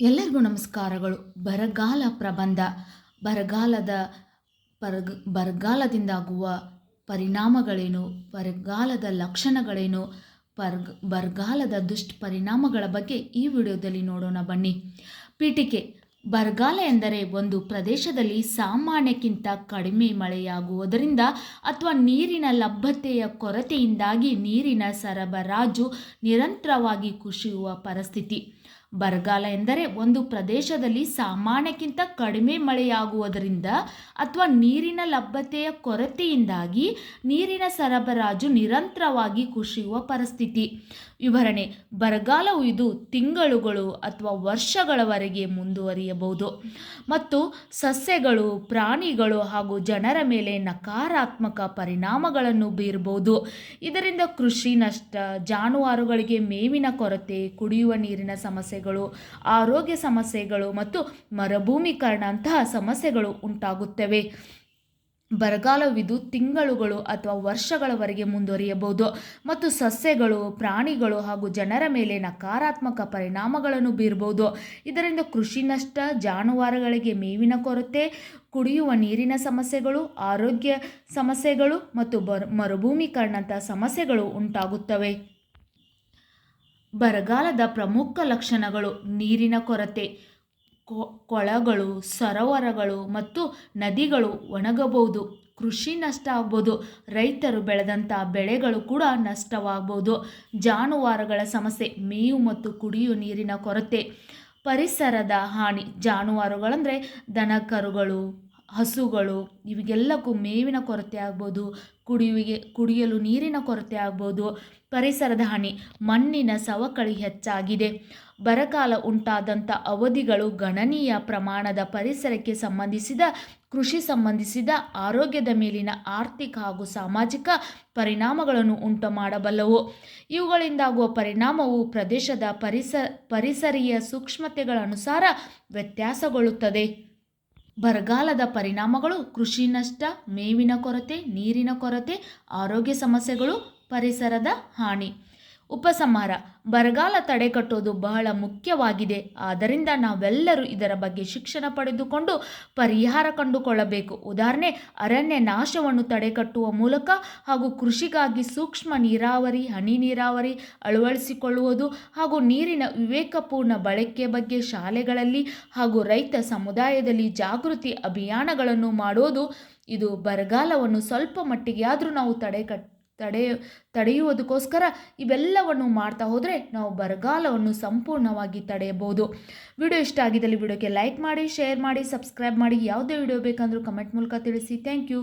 ಎಲ್ಲರಿಗೂ ನಮಸ್ಕಾರಗಳು. ಬರಗಾಲ ಪ್ರಬಂಧ, ಬರಗಾಲದ ಬರಗ ಬರಗಾಲದಿಂದಾಗುವ ಪರಿಣಾಮಗಳೇನು? ಬರಗಾಲದ ಲಕ್ಷಣಗಳೇನು? ಪರ್ಗ, ಬರಗಾಲದ ದುಷ್ಪರಿಣಾಮಗಳ ಬಗ್ಗೆ ಈ ವಿಡಿಯೋದಲ್ಲಿ ನೋಡೋಣ ಬನ್ನಿ. ಪೀಠಿಕೆ. ಬರಗಾಲ ಎಂದರೆ ಒಂದು ಪ್ರದೇಶದಲ್ಲಿ ಸಾಮಾನ್ಯಕ್ಕಿಂತ ಕಡಿಮೆ ಮಳೆಯಾಗುವುದರಿಂದ ಅಥವಾ ನೀರಿನ ಲಭ್ಯತೆಯ ಕೊರತೆಯಿಂದಾಗಿ ನೀರಿನ ಸರಬರಾಜು ನಿರಂತರವಾಗಿ ಕುಸಿಯುವ ಪರಿಸ್ಥಿತಿ. ಬರಗಾಲ ಎಂದರೆ ಒಂದು ಪ್ರದೇಶದಲ್ಲಿ ಸಾಮಾನ್ಯಕ್ಕಿಂತ ಕಡಿಮೆ ಮಳೆಯಾಗುವುದರಿಂದ ಅಥವಾ ನೀರಿನ ಲಭ್ಯತೆಯ ಕೊರತೆಯಿಂದಾಗಿ ನೀರಿನ ಸರಬರಾಜು ನಿರಂತರವಾಗಿ ಕುಸಿಯುವ ಪರಿಸ್ಥಿತಿ. ವಿವರಣೆ, ಬರಗಾಲವು ಇದು ತಿಂಗಳುಗಳು ಅಥವಾ ವರ್ಷಗಳವರೆಗೆ ಮುಂದುವರಿಯಬಹುದು. ಮತ್ತು ಸಸ್ಯಗಳು, ಪ್ರಾಣಿಗಳು ಹಾಗೂ ಜನರ ಮೇಲೆ ನಕಾರಾತ್ಮಕ ಪರಿಣಾಮಗಳನ್ನು ಬೀರಬಹುದು. ಇದರಿಂದ ಕೃಷಿ ನಷ್ಟ, ಜಾನುವಾರುಗಳಿಗೆ ಮೇವಿನ ಕೊರತೆ, ಕುಡಿಯುವ ನೀರಿನ ಸಮಸ್ಯೆಗಳು, ಆರೋಗ್ಯ ಸಮಸ್ಯೆಗಳು ಮತ್ತು ಮರುಭೂಮೀಕರಣ ಅಂತಹ ಸಮಸ್ಯೆಗಳು ಉಂಟಾಗುತ್ತವೆ. ಬರಗಾಲವಿದು ತಿಂಗಳುಗಳು ಅಥವಾ ವರ್ಷಗಳವರೆಗೆ ಮುಂದುವರಿಯಬಹುದು ಮತ್ತು ಸಸ್ಯಗಳು, ಪ್ರಾಣಿಗಳು ಹಾಗೂ ಜನರ ಮೇಲೆ ನಕಾರಾತ್ಮಕ ಪರಿಣಾಮಗಳನ್ನು ಬೀರಬಹುದು. ಇದರಿಂದ ಕೃಷಿ ನಷ್ಟ, ಜಾನುವಾರುಗಳಿಗೆ ಮೇವಿನ ಕೊರತೆ, ಕುಡಿಯುವ ನೀರಿನ ಸಮಸ್ಯೆಗಳು, ಆರೋಗ್ಯ ಸಮಸ್ಯೆಗಳು ಮತ್ತು ಬರ್ ಮರುಭೂಮೀಕರಣಂತಹ ಸಮಸ್ಯೆಗಳು ಉಂಟಾಗುತ್ತವೆ. ಬರಗಾಲದ ಪ್ರಮುಖ ಲಕ್ಷಣಗಳು ನೀರಿನ ಕೊರತೆ ಕೊಳಗಳು, ಸರೋವರಗಳು ಮತ್ತು ನದಿಗಳು ಒಣಗಬಹುದು. ಕೃಷಿ ನಷ್ಟ ಆಗ್ಬೋದು. ರೈತರು ಬೆಳೆದಂಥ ಬೆಳೆಗಳು ಕೂಡ ನಷ್ಟವಾಗ್ಬೋದು. ಜಾನುವಾರುಗಳ ಸಮಸ್ಯೆ, ಮೇವು ಮತ್ತು ಕುಡಿಯುವ ನೀರಿನ ಕೊರತೆ, ಪರಿಸರದ ಹಾನಿ, ಜಾನುವಾರುಗಳಂದರೆ ದನ ಕರುಗಳು ಹಸುಗಳು, ಇವಿಗೆಲ್ಲಕ್ಕೂ ಮೇವಿನ ಕೊರತೆ ಆಗ್ಬೋದು, ಕುಡಿಯುವಿಗೆ, ಕುಡಿಯಲು ನೀರಿನ ಕೊರತೆ ಆಗ್ಬೋದು. ಪರಿಸರದ ಹಾನಿ, ಮಣ್ಣಿನ ಸವಕಳಿ ಹೆಚ್ಚಾಗಿದೆ. ಬರಗಾಲ ಉಂಟಾದಂಥ ಅವಧಿಗಳು ಗಣನೀಯ ಪ್ರಮಾಣದ ಪರಿಸರಕ್ಕೆ ಸಂಬಂಧಿಸಿದ, ಕೃಷಿ ಸಂಬಂಧಿಸಿದ, ಆರೋಗ್ಯದ ಮೇಲಿನ ಆರ್ಥಿಕ ಹಾಗೂ ಸಾಮಾಜಿಕ ಪರಿಣಾಮಗಳನ್ನು ಉಂಟು ಮಾಡಬಲ್ಲವು ಇವುಗಳಿಂದಾಗುವ ಪರಿಣಾಮವು ಪ್ರದೇಶದ ಪರಿಸ, ಪರಿಸರೀಯ ಸೂಕ್ಷ್ಮತೆಗಳ ಅನುಸಾರ ವ್ಯತ್ಯಾಸಗೊಳ್ಳುತ್ತದೆ. ಬರಗಾಲದ ಪರಿಣಾಮಗಳು ಕೃಷಿ ನಷ್ಟ ಮೇವಿನ ಕೊರತೆ ನೀರಿನ ಕೊರತೆ ಆರೋಗ್ಯ ಸಮಸ್ಯೆಗಳು ಪರಿಸರದ ಹಾನಿ. ಉಪಸಂಹಾರ. ಬರಗಾಲ ತಡೆಗಟ್ಟೋದು ಬಹಳ ಮುಖ್ಯವಾಗಿದೆ. ಆದ್ದರಿಂದ ನಾವೆಲ್ಲರೂ ಇದರ ಬಗ್ಗೆ ಶಿಕ್ಷಣ ಪಡೆದುಕೊಂಡು ಪರಿಹಾರ ಕಂಡುಕೊಳ್ಳಬೇಕು. ಉದಾಹರಣೆ, ಅರಣ್ಯ ನಾಶವನ್ನು ತಡೆಗಟ್ಟುವ ಮೂಲಕ ಹಾಗೂ ಕೃಷಿಗಾಗಿ ಸೂಕ್ಷ್ಮ ನೀರಾವರಿ, ಹನಿ ನೀರಾವರಿ ಅಳವಡಿಸಿಕೊಳ್ಳುವುದು ಹಾಗೂ ನೀರಿನ ವಿವೇಕಪೂರ್ಣ ಬಳಕೆ ಬಗ್ಗೆ ಶಾಲೆಗಳಲ್ಲಿ ಹಾಗೂ ರೈತ ಸಮುದಾಯದಲ್ಲಿ ಜಾಗೃತಿ ಅಭಿಯಾನಗಳನ್ನು ಮಾಡೋದು ಇದು ಬರಗಾಲವನ್ನು ಸ್ವಲ್ಪ ಮಟ್ಟಿಗೆ ಆದರೂ ನಾವು ತಡೆಗಟ್ಟ ತಡೆ, ತಡೆಯುವುದಕ್ಕೋಸ್ಕರ ಇವೆಲ್ಲವನ್ನು ಮಾಡ್ತಾ ಹೋದರೆ ನಾವು ಬರಗಾಲವನ್ನು ಸಂಪೂರ್ಣವಾಗಿ ತಡೆಯಬಹುದು. ವಿಡಿಯೋ ಇಷ್ಟ ಆಗಿದ್ದಲ್ಲಿ ವಿಡಿಯೋಕ್ಕೆ ಲೈಕ್ ಮಾಡಿ, ಶೇರ್ ಮಾಡಿ, ಸಬ್ಸ್ಕ್ರೈಬ್ ಮಾಡಿ. ಯಾವುದೇ ವಿಡಿಯೋ ಬೇಕಾದರೂ ಕಮೆಂಟ್ ಮೂಲಕ ತಿಳಿಸಿ. Thank you.